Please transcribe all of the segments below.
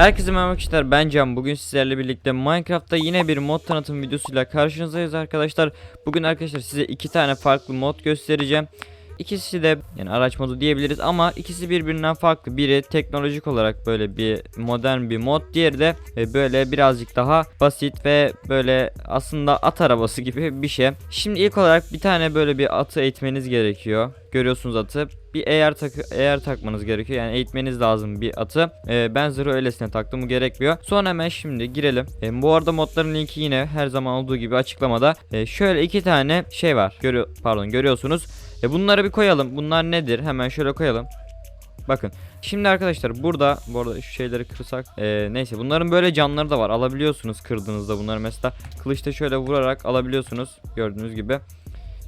Herkese merhaba arkadaşlar ben Can. Bugün sizlerle birlikte Minecraft'ta yine bir mod tanıtım videosuyla karşınızdayız arkadaşlar. Bugün arkadaşlar size iki tane farklı mod göstereceğim. İkisi de yani araç modu diyebiliriz ama ikisi birbirinden farklı. Biri teknolojik olarak böyle bir modern bir mod diğeri de e, böyle birazcık daha basit ve böyle aslında at arabası gibi bir şey. Şimdi ilk olarak bir tane böyle bir atı eğitmeniz gerekiyor. Görüyorsunuz atı bir eğer takı eğer takmanız gerekiyor yani eğitmeniz lazım bir atı. Ee, ben zırhı öylesine taktım bu gerekmiyor. Sonra hemen şimdi girelim. Ee, bu arada modların linki yine her zaman olduğu gibi açıklamada. Ee, şöyle iki tane şey var. Görüyor pardon görüyorsunuz. E, bunları bir koyalım. Bunlar nedir? Hemen şöyle koyalım. Bakın şimdi arkadaşlar burada bu arada şu şeyleri kırsak ee, neyse bunların böyle canları da var. Alabiliyorsunuz kırdığınızda bunları. Mesela kılıçta şöyle vurarak alabiliyorsunuz gördüğünüz gibi.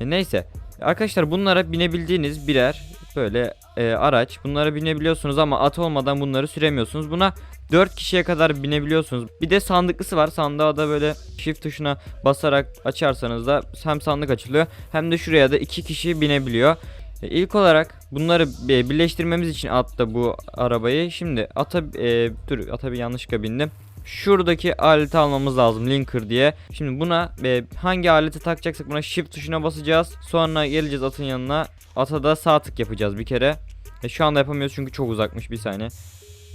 E, neyse arkadaşlar bunlara binebildiğiniz birer böyle e, araç. Bunlara binebiliyorsunuz ama at olmadan bunları süremiyorsunuz. Buna 4 kişiye kadar binebiliyorsunuz. Bir de sandıklısı var. Sandığa da böyle shift tuşuna basarak açarsanız da hem sandık açılıyor hem de şuraya da 2 kişi binebiliyor. E, İlk olarak bunları e, birleştirmemiz için atta bu arabayı. Şimdi ata e, dur ata bir yanlışlıkla bindim. Şuradaki aleti almamız lazım linker diye. Şimdi buna e, hangi aleti takacaksak buna shift tuşuna basacağız. Sonra geleceğiz atın yanına. Ata da sağ tık yapacağız bir kere. E, şu anda yapamıyoruz çünkü çok uzakmış bir saniye.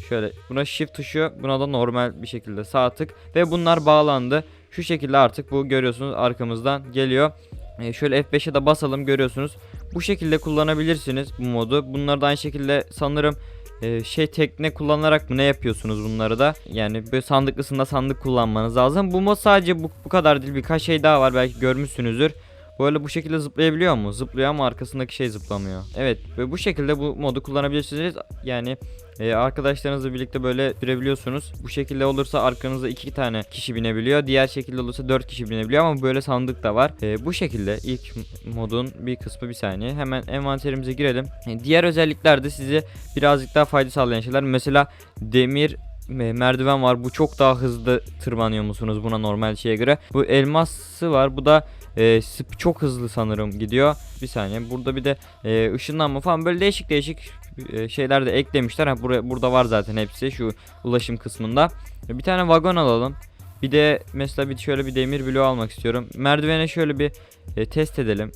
Şöyle buna shift tuşu buna da normal bir şekilde sağ tık ve bunlar bağlandı. Şu şekilde artık bu görüyorsunuz arkamızdan geliyor. E, şöyle F5'e de basalım görüyorsunuz. Bu şekilde kullanabilirsiniz bu modu. Bunları da aynı şekilde sanırım e, şey tekne kullanarak mı ne yapıyorsunuz bunları da? Yani böyle sandıklısında sandık kullanmanız lazım. Bu mod sadece bu, bu kadar değil birkaç şey daha var belki görmüşsünüzdür. Böyle bu şekilde zıplayabiliyor mu? Zıplıyor ama arkasındaki şey zıplamıyor. Evet ve bu şekilde bu modu kullanabilirsiniz. Yani e, arkadaşlarınızla birlikte böyle sürebiliyorsunuz. Bu şekilde olursa arkanızda iki tane kişi binebiliyor. Diğer şekilde olursa dört kişi binebiliyor ama böyle sandık da var. E, bu şekilde ilk modun bir kısmı bir saniye. Hemen envanterimize girelim. E, diğer özellikler de size birazcık daha fayda sağlayan şeyler. Mesela demir e, merdiven var. Bu çok daha hızlı tırmanıyor musunuz buna normal şeye göre. Bu elması var. Bu da e, çok hızlı sanırım gidiyor. Bir saniye. Burada bir de e, ışınlanma falan böyle değişik değişik e, şeyler de eklemişler. Ha, buraya, burada var zaten hepsi şu ulaşım kısmında. E, Bir tane vagon alalım. Bir de mesela bir şöyle bir demir bloğu almak istiyorum. Merdivene şöyle bir e, test edelim.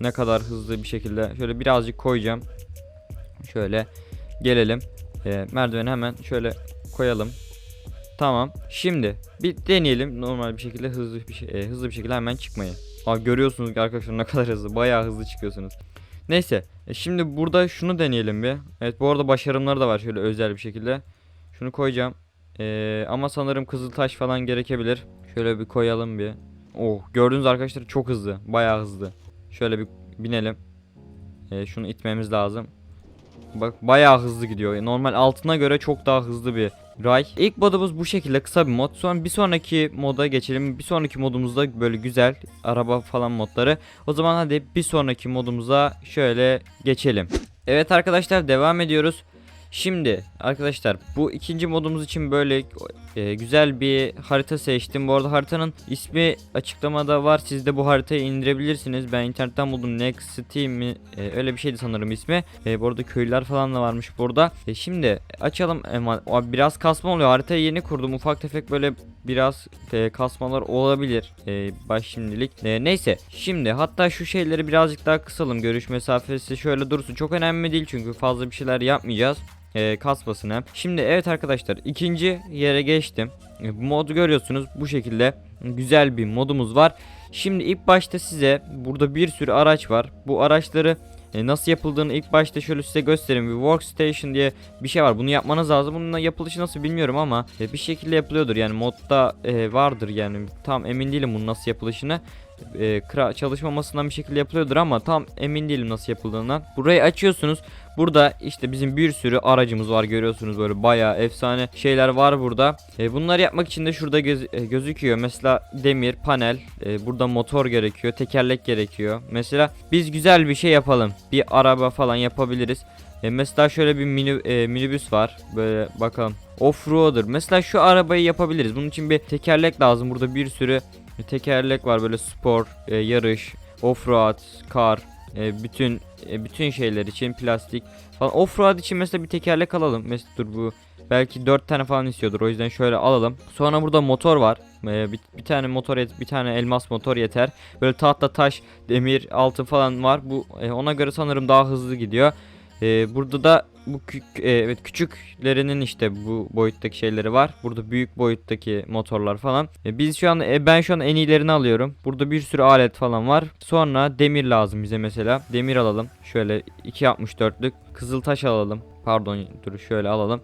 Ne kadar hızlı bir şekilde. Şöyle birazcık koyacağım. Şöyle gelelim. E, merdiveni hemen şöyle koyalım. Tamam. Şimdi bir deneyelim normal bir şekilde hızlı bir şey, e, hızlı bir şekilde hemen çıkmayı. Aa görüyorsunuz ki arkadaşlar ne kadar hızlı. Bayağı hızlı çıkıyorsunuz. Neyse. e, şimdi burada şunu deneyelim bir. Evet bu arada başarımları da var şöyle özel bir şekilde. Şunu koyacağım. E, ama sanırım kızıltaş falan gerekebilir. Şöyle bir koyalım bir. Oh gördüğünüz arkadaşlar çok hızlı. Bayağı hızlı. Şöyle bir binelim. E, şunu itmemiz lazım. Bak bayağı hızlı gidiyor. Normal altına göre çok daha hızlı bir ray. İlk modumuz bu şekilde kısa bir mod. Sonra bir sonraki moda geçelim. Bir sonraki modumuzda böyle güzel araba falan modları. O zaman hadi bir sonraki modumuza şöyle geçelim. Evet arkadaşlar devam ediyoruz. Şimdi arkadaşlar bu ikinci modumuz için böyle e, güzel bir harita seçtim. Bu arada haritanın ismi açıklamada var. Siz de bu haritayı indirebilirsiniz. Ben internetten buldum. Next City mi? E, öyle bir şeydi sanırım ismi. E, bu arada köylüler falan da varmış burada. E, şimdi açalım. O biraz kasma oluyor. Haritayı yeni kurdum. Ufak tefek böyle biraz e, kasmalar olabilir. E, baş şimdilik. E, neyse. Şimdi hatta şu şeyleri birazcık daha kısalım. Görüş mesafesi şöyle dursun. Çok önemli değil çünkü fazla bir şeyler yapmayacağız e, kasmasını. Şimdi evet arkadaşlar ikinci yere geçtim. E, modu görüyorsunuz bu şekilde güzel bir modumuz var. Şimdi ilk başta size burada bir sürü araç var. Bu araçları e, nasıl yapıldığını ilk başta şöyle size göstereyim. Bir workstation diye bir şey var. Bunu yapmanız lazım. Bunun yapılışı nasıl bilmiyorum ama e, bir şekilde yapılıyordur. Yani modda e, vardır yani. Tam emin değilim bunun nasıl yapılışını e, kra çalışmamasından bir şekilde yapılıyordur ama tam emin değilim nasıl yapıldığından. Burayı açıyorsunuz. Burada işte bizim bir sürü aracımız var görüyorsunuz böyle bayağı efsane şeyler var burada. E, bunları yapmak için de şurada göz- e, gözüküyor. Mesela demir, panel, e, burada motor gerekiyor, tekerlek gerekiyor. Mesela biz güzel bir şey yapalım. Bir araba falan yapabiliriz. E, mesela şöyle bir mini, e, minibüs var. Böyle bakalım. Offroader. Mesela şu arabayı yapabiliriz. Bunun için bir tekerlek lazım. Burada bir sürü tekerlek var böyle spor, e, yarış, offroad, kar. e, bütün e, bütün şeyler için plastik falan. Offroad için mesela bir tekerlek alalım. Mesela dur bu belki 4 tane falan istiyordur. O yüzden şöyle alalım. Sonra burada motor var. E, bir, bir tane motor bir tane elmas motor yeter. Böyle tahta, taş, demir, altın falan var. Bu e, ona göre sanırım daha hızlı gidiyor. E, burada da bu e, evet küçüklerinin işte bu boyuttaki şeyleri var. Burada büyük boyuttaki motorlar falan. E, biz şu an e, ben şu an en iyilerini alıyorum. Burada bir sürü alet falan var. Sonra demir lazım bize mesela. Demir alalım. Şöyle 2.64'lük kızıl taş alalım. Pardon dur şöyle alalım.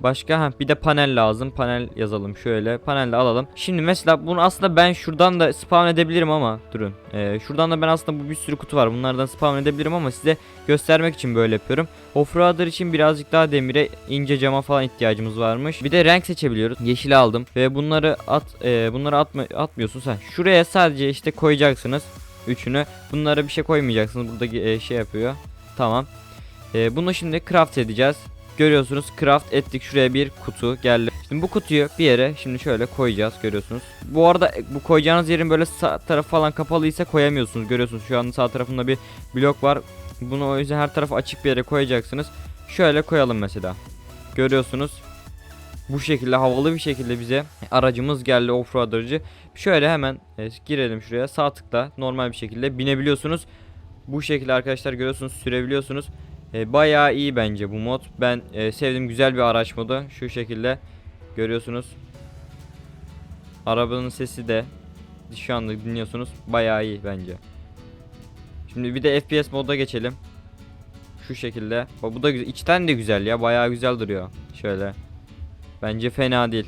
Başka ha bir de panel lazım. Panel yazalım şöyle. Panel de alalım. Şimdi mesela bunu aslında ben şuradan da spawn edebilirim ama durun. Ee, şuradan da ben aslında bu bir sürü kutu var. Bunlardan spawn edebilirim ama size göstermek için böyle yapıyorum. Offroader için birazcık daha demire, ince cama falan ihtiyacımız varmış. Bir de renk seçebiliyoruz. Yeşil aldım ve bunları at e, bunları atma, atmıyorsun sen. Şuraya sadece işte koyacaksınız üçünü. Bunlara bir şey koymayacaksınız. Burada e, şey yapıyor. Tamam. E, bunu şimdi craft edeceğiz. Görüyorsunuz craft ettik şuraya bir kutu geldi. Şimdi bu kutuyu bir yere şimdi şöyle koyacağız görüyorsunuz. Bu arada e, bu koyacağınız yerin böyle sağ tarafı falan kapalıysa koyamıyorsunuz. Görüyorsunuz şu an sağ tarafında bir blok var. Bunu o yüzden her tarafı açık bir yere koyacaksınız. Şöyle koyalım mesela. Görüyorsunuz. Bu şekilde havalı bir şekilde bize aracımız geldi offroad aracı. Şöyle hemen e, girelim şuraya sağ tıkla normal bir şekilde binebiliyorsunuz. Bu şekilde arkadaşlar görüyorsunuz sürebiliyorsunuz. E, bayağı iyi bence bu mod. Ben e, sevdim güzel bir araç modu. Şu şekilde görüyorsunuz. Arabanın sesi de şu anda dinliyorsunuz. Bayağı iyi bence. Şimdi bir de FPS moda geçelim. Şu şekilde. Bu da güzel. İçten de güzel ya. Bayağı güzel duruyor. Şöyle. Bence fena değil.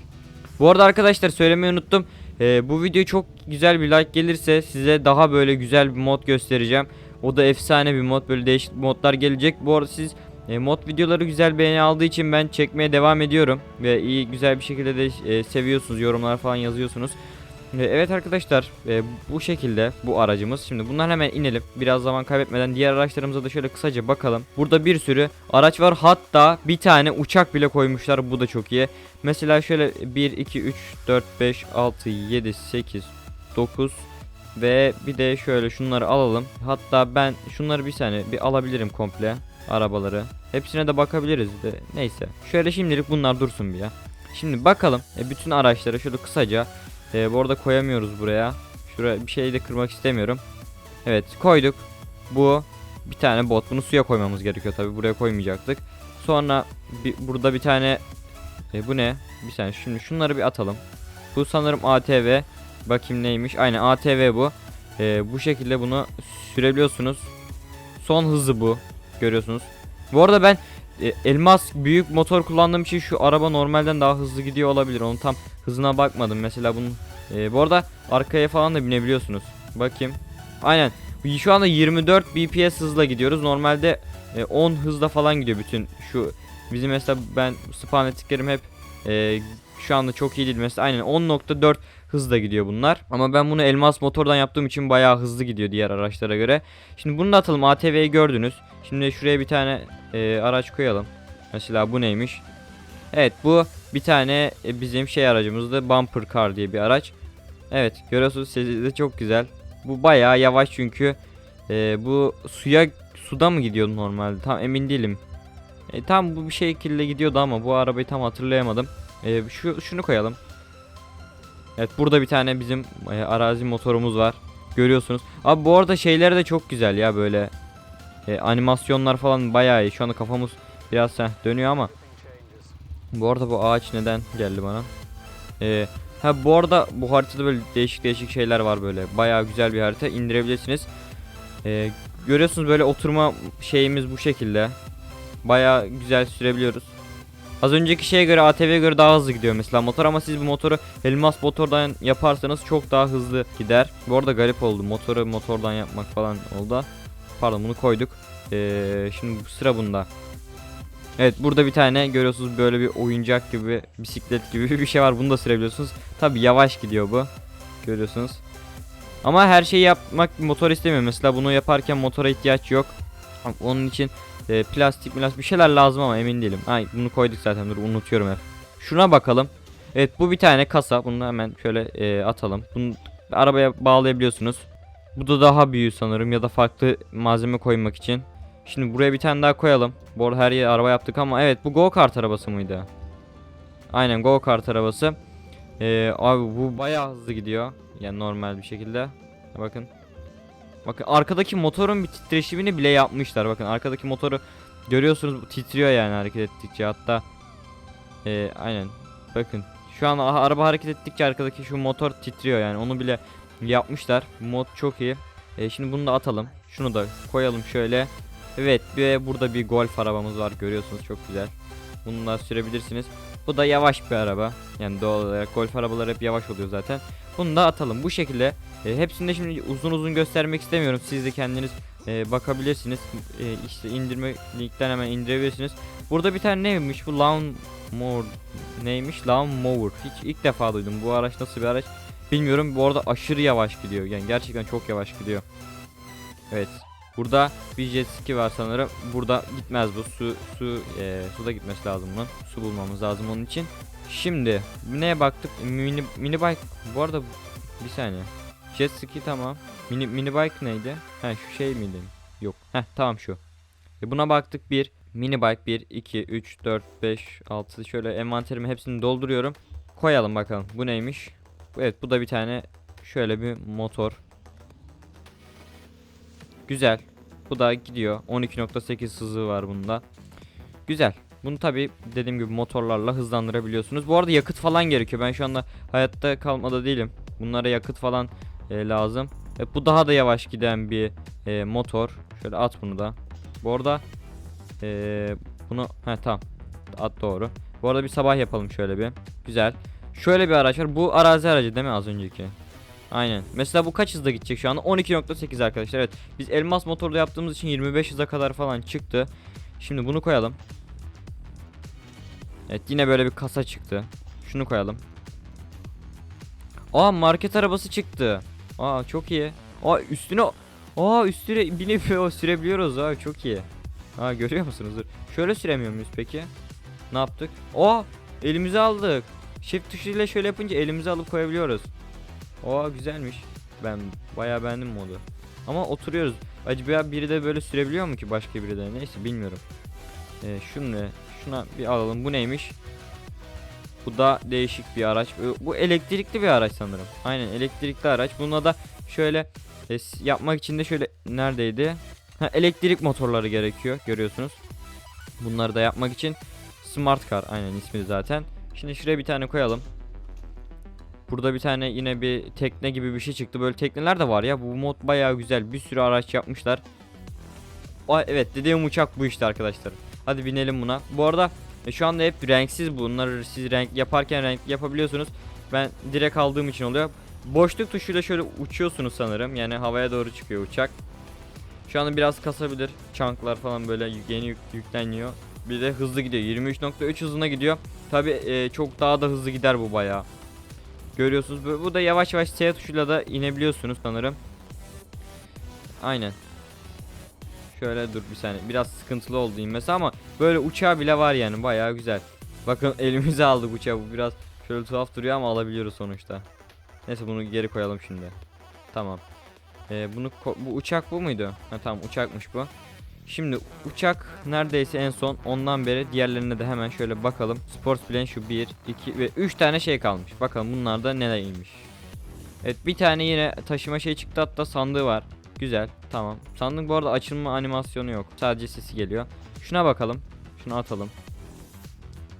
Bu arada arkadaşlar söylemeyi unuttum. Ee, bu video çok güzel bir like gelirse size daha böyle güzel bir mod göstereceğim. O da efsane bir mod. Böyle değişik modlar gelecek. Bu arada siz e, mod videoları güzel beğeni aldığı için ben çekmeye devam ediyorum. Ve iyi güzel bir şekilde de e, seviyorsunuz. Yorumlar falan yazıyorsunuz. E, Evet arkadaşlar e, bu şekilde bu aracımız. Şimdi bundan hemen inelim. Biraz zaman kaybetmeden diğer araçlarımıza da şöyle kısaca bakalım. Burada bir sürü araç var. Hatta bir tane uçak bile koymuşlar. Bu da çok iyi. Mesela şöyle 1, 2, 3, 4, 5, 6, 7, 8, 9 ve bir de şöyle şunları alalım. Hatta ben şunları bir saniye bir alabilirim komple arabaları. Hepsine de bakabiliriz de neyse. Şöyle şimdilik bunlar dursun bir ya. Şimdi bakalım e, bütün araçları şöyle kısaca e, bu arada koyamıyoruz buraya. Şuraya bir şey de kırmak istemiyorum. Evet koyduk. Bu bir tane bot. Bunu suya koymamız gerekiyor tabi buraya koymayacaktık. Sonra bir, burada bir tane e, bu ne? Bir saniye şimdi şunları bir atalım. Bu sanırım ATV. Bakayım neymiş. Aynen ATV bu. E, bu şekilde bunu sürebiliyorsunuz. Son hızı bu. Görüyorsunuz. Bu arada ben e, elmas büyük motor kullandığım için şu araba normalden daha hızlı gidiyor olabilir. Onun tam hızına bakmadım. Mesela bunun e, bu arada arkaya falan da binebiliyorsunuz. Bakayım. Aynen. Şu anda 24 BPS hızla gidiyoruz. Normalde e, 10 hızla falan gidiyor bütün şu bizim mesela ben spawn ettiklerim hep e, şu anda çok iyi değil. Mesela aynen 10.4 hızla gidiyor bunlar. Ama ben bunu elmas motordan yaptığım için bayağı hızlı gidiyor diğer araçlara göre. Şimdi bunu da atalım. ATV'yi gördünüz. Şimdi şuraya bir tane e, araç koyalım. Mesela bu neymiş? Evet bu bir tane e, bizim şey aracımızdı. Bumper Car diye bir araç. Evet görüyorsunuz sesi de çok güzel. Bu bayağı yavaş çünkü e, bu suya suda mı gidiyor normalde? Tam emin değilim. E, tam bu bir şekilde gidiyordu ama bu arabayı tam hatırlayamadım. E, şu şunu koyalım. Evet burada bir tane bizim e, arazi motorumuz var. Görüyorsunuz. Abi bu arada şeyler de çok güzel ya böyle. E, animasyonlar falan bayağı iyi. Şu anda kafamız biraz heh, dönüyor ama. Bu arada bu ağaç neden geldi bana? E, ha bu arada bu haritada böyle değişik değişik şeyler var böyle. Bayağı güzel bir harita. indirebilirsiniz. E, görüyorsunuz böyle oturma şeyimiz bu şekilde. Bayağı güzel sürebiliyoruz. Az önceki şeye göre ATV'ye göre daha hızlı gidiyor mesela motor ama siz bu motoru elmas motordan yaparsanız çok daha hızlı gider. Bu arada garip oldu motoru motordan yapmak falan oldu. Pardon bunu koyduk. Ee, şimdi sıra bunda. Evet burada bir tane görüyorsunuz böyle bir oyuncak gibi bisiklet gibi bir şey var bunu da sürebiliyorsunuz. Tabi yavaş gidiyor bu. Görüyorsunuz. Ama her şeyi yapmak motor istemiyor. Mesela bunu yaparken motora ihtiyaç yok. Onun için e, plastik plastik bir şeyler lazım ama emin değilim. Ay bunu koyduk zaten dur unutuyorum hep. Şuna bakalım. Evet bu bir tane kasa. Bunu hemen şöyle e, atalım. Bunu arabaya bağlayabiliyorsunuz. Bu da daha büyüğü sanırım ya da farklı malzeme koymak için. Şimdi buraya bir tane daha koyalım. Bu arada her yere araba yaptık ama evet bu go kart arabası mıydı? Aynen go kart arabası. Ee, abi bu bayağı hızlı gidiyor. Yani normal bir şekilde. Bakın. Bakın arkadaki motorun bir titreşimini bile yapmışlar. Bakın arkadaki motoru görüyorsunuz titriyor yani hareket ettikçe. Hatta ee, aynen. Bakın şu an araba hareket ettikçe arkadaki şu motor titriyor yani onu bile yapmışlar. Mod çok iyi. Ee, şimdi bunu da atalım. Şunu da koyalım şöyle. Evet ve burada bir golf arabamız var görüyorsunuz çok güzel. Bunu da sürebilirsiniz. Bu da yavaş bir araba. Yani doğal olarak golf arabaları hep yavaş oluyor zaten. Bunu da atalım. Bu şekilde e, hepsini de şimdi uzun uzun göstermek istemiyorum. Siz de kendiniz e, bakabilirsiniz. E, işte indirme linkten hemen indirebilirsiniz. Burada bir tane neymiş bu lawn mower neymiş lawn mower. Hiç ilk defa duydum. Bu araç nasıl bir araç bilmiyorum. Bu arada aşırı yavaş gidiyor. Yani gerçekten çok yavaş gidiyor. Evet. Burada bir jet ski var sanırım. Burada gitmez bu. Su su e, suda gitmesi lazım bunun. Su bulmamız lazım onun için. Şimdi neye baktık? Mini mini bike. Bu arada bir saniye. Jet ski tamam. Mini mini bike neydi? Ha şu şey miydi? Yok. Heh tamam şu. E buna baktık bir mini bike 1 2 3 4 5 6 şöyle envanterimi hepsini dolduruyorum. Koyalım bakalım. Bu neymiş? Evet bu da bir tane şöyle bir motor. Güzel. Bu da gidiyor. 12.8 hızı var bunda. Güzel. Bunu tabi dediğim gibi motorlarla hızlandırabiliyorsunuz. Bu arada yakıt falan gerekiyor. Ben şu anda hayatta kalmada değilim. Bunlara yakıt falan e, lazım. E, bu daha da yavaş giden bir e, motor. Şöyle at bunu da. Bu arada e, bunu ha tamam. At doğru. Bu arada bir sabah yapalım şöyle bir. Güzel. Şöyle bir araç var. Bu arazi aracı değil mi az önceki? Aynen. Mesela bu kaç hızda gidecek şu anda? 12.8 arkadaşlar. Evet. Biz elmas motorlu yaptığımız için 25 hıza kadar falan çıktı. Şimdi bunu koyalım. Evet yine böyle bir kasa çıktı. Şunu koyalım. Aa market arabası çıktı. Aa çok iyi. Aa üstüne Aa üstüne binip o sürebiliyoruz ha çok iyi. Aa görüyor musunuz? Dur. Şöyle süremiyor muyuz peki? Ne yaptık? Aa elimize aldık. Shift tuşuyla şöyle yapınca elimize alıp koyabiliyoruz. Aa güzelmiş. Ben bayağı beğendim modu. Ama oturuyoruz. Acaba biri de böyle sürebiliyor mu ki başka biri de? Neyse bilmiyorum. Ee, şunu şuna bir alalım. Bu neymiş? Bu da değişik bir araç. Bu- elektrikli bir araç sanırım. Aynen elektrikli araç. Buna da şöyle e, yapmak için de şöyle neredeydi? Ha, elektrik motorları gerekiyor. Görüyorsunuz. Bunları da yapmak için Smart Car aynen ismi zaten. Şimdi şuraya bir tane koyalım. Burada bir tane yine bir tekne gibi bir şey çıktı. Böyle tekneler de var ya. Bu mod bayağı güzel. Bir sürü araç yapmışlar. Aa, evet dediğim uçak bu işte arkadaşlar. Hadi binelim buna. Bu arada e, şu anda hep renksiz bunları siz renk yaparken renk yapabiliyorsunuz. Ben direkt aldığım için oluyor. Boşluk tuşuyla şöyle uçuyorsunuz sanırım. Yani havaya doğru çıkıyor uçak. Şu anda biraz kasabilir. Çanklar falan böyle yeni yük- yükleniyor. Bir de hızlı gidiyor. 23.3 hızına gidiyor. Tabi çok daha da hızlı gider bu bayağı. Görüyorsunuz. Bu da yavaş yavaş S tuşuyla da inebiliyorsunuz sanırım. Aynen. Şöyle dur bir saniye. Biraz sıkıntılı oldu inmesi ama böyle uçağı bile var yani bayağı güzel. Bakın elimize aldık uçağı. Bu biraz şöyle tuhaf duruyor ama alabiliyoruz sonuçta. Neyse bunu geri koyalım şimdi. Tamam. Ee, bunu bu uçak bu muydu? Ha tamam uçakmış bu. Şimdi uçak neredeyse en son ondan beri diğerlerine de hemen şöyle bakalım. Sports Plane şu 1, 2 ve 3 tane şey kalmış. Bakalım bunlar da neleriymiş. Evet bir tane yine taşıma şey çıktı hatta sandığı var. Güzel tamam. Sandık bu arada açılma animasyonu yok. Sadece sesi geliyor. Şuna bakalım. Şunu atalım.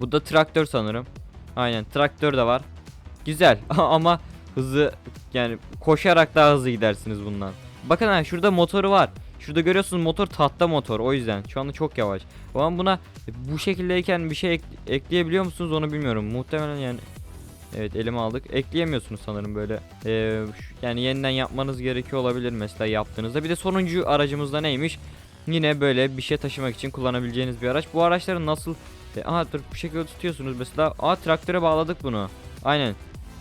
Bu da traktör sanırım. Aynen traktör de var. Güzel ama hızı yani koşarak daha hızlı gidersiniz bundan. Bakın ha şurada motoru var. Şurada görüyorsunuz motor tahta motor o yüzden şu anda çok yavaş. Ama buna bu şekildeyken bir şey ek- ekleyebiliyor musunuz onu bilmiyorum. Muhtemelen yani Evet elime aldık. Ekleyemiyorsunuz sanırım böyle. Ee, yani yeniden yapmanız gerekiyor olabilir mesela yaptığınızda. Bir de sonuncu aracımızda neymiş? Yine böyle bir şey taşımak için kullanabileceğiniz bir araç. Bu araçları nasıl... E, aha dur bu şekilde tutuyorsunuz mesela. Aa traktöre bağladık bunu. Aynen.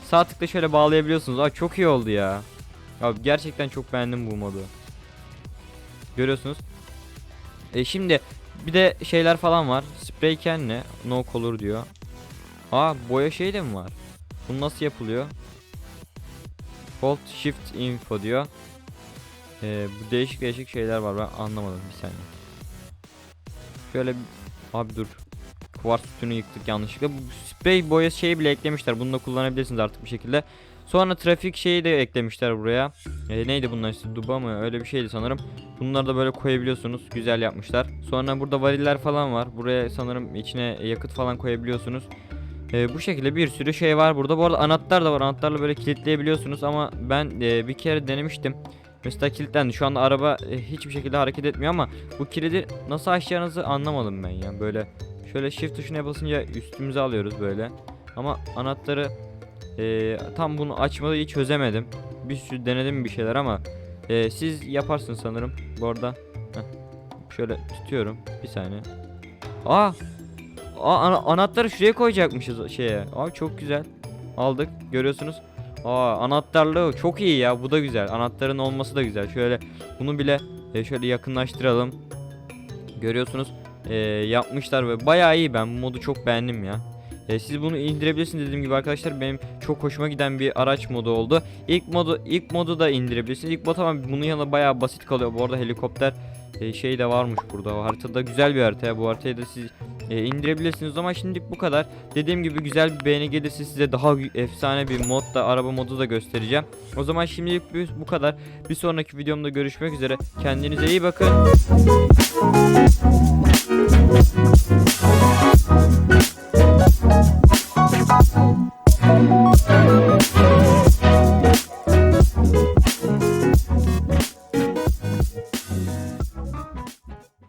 Sağ tıkla şöyle bağlayabiliyorsunuz. Aa çok iyi oldu ya. Ya gerçekten çok beğendim bu modu. Görüyorsunuz. E şimdi bir de şeyler falan var. Spray can ne? No color diyor. Aa boya şey de mi var? Bu nasıl yapılıyor? Hold shift info diyor. Ee, bu değişik değişik şeyler var ben anlamadım bir saniye. Şöyle abi dur. Kuvars sütünü yıktık yanlışlıkla. Bu sprey boya şeyi bile eklemişler. Bunu da kullanabilirsiniz artık bir şekilde. Sonra trafik şeyi de eklemişler buraya. Ee, neydi bunlar işte duba mı öyle bir şeydi sanırım. Bunları da böyle koyabiliyorsunuz. Güzel yapmışlar. Sonra burada variller falan var. Buraya sanırım içine yakıt falan koyabiliyorsunuz. Ee, bu şekilde bir sürü şey var burada. Bu arada anahtar da var. Anahtarla böyle kilitleyebiliyorsunuz ama ben e, bir kere denemiştim. Mesela kilitlendi. Şu anda araba e, hiçbir şekilde hareket etmiyor ama bu kilidi nasıl açacağınızı anlamadım ben ya. Böyle şöyle shift tuşuna basınca üstümüze alıyoruz böyle. Ama anahtarı e, tam bunu açmayı çözemedim. Bir sürü denedim bir şeyler ama e, siz yaparsınız sanırım. Bu arada heh, şöyle tutuyorum. Bir saniye. Aa! Aa ana- anahtarı şuraya koyacakmışız şeye. Abi çok güzel. Aldık. Görüyorsunuz. Aa anahtarlığı çok iyi ya. Bu da güzel. Anahtarın olması da güzel. Şöyle bunu bile e, şöyle yakınlaştıralım. Görüyorsunuz. e, yapmışlar ve bayağı iyi. Ben bu modu çok beğendim ya. E, siz bunu indirebilirsiniz dediğim gibi arkadaşlar benim çok hoşuma giden bir araç modu oldu. İlk modu ilk modu da indirebilirsiniz. İlk mod ama bunun yanında bayağı basit kalıyor. Bu arada helikopter e, şey de varmış burada. Haritada güzel bir harita. Bu haritayı da siz e, indirebilirsiniz ama şimdilik bu kadar. Dediğim gibi güzel bir beğeni gelirse size daha efsane bir mod da araba modu da göstereceğim. O zaman şimdilik bu kadar. Bir sonraki videomda görüşmek üzere. Kendinize iyi bakın.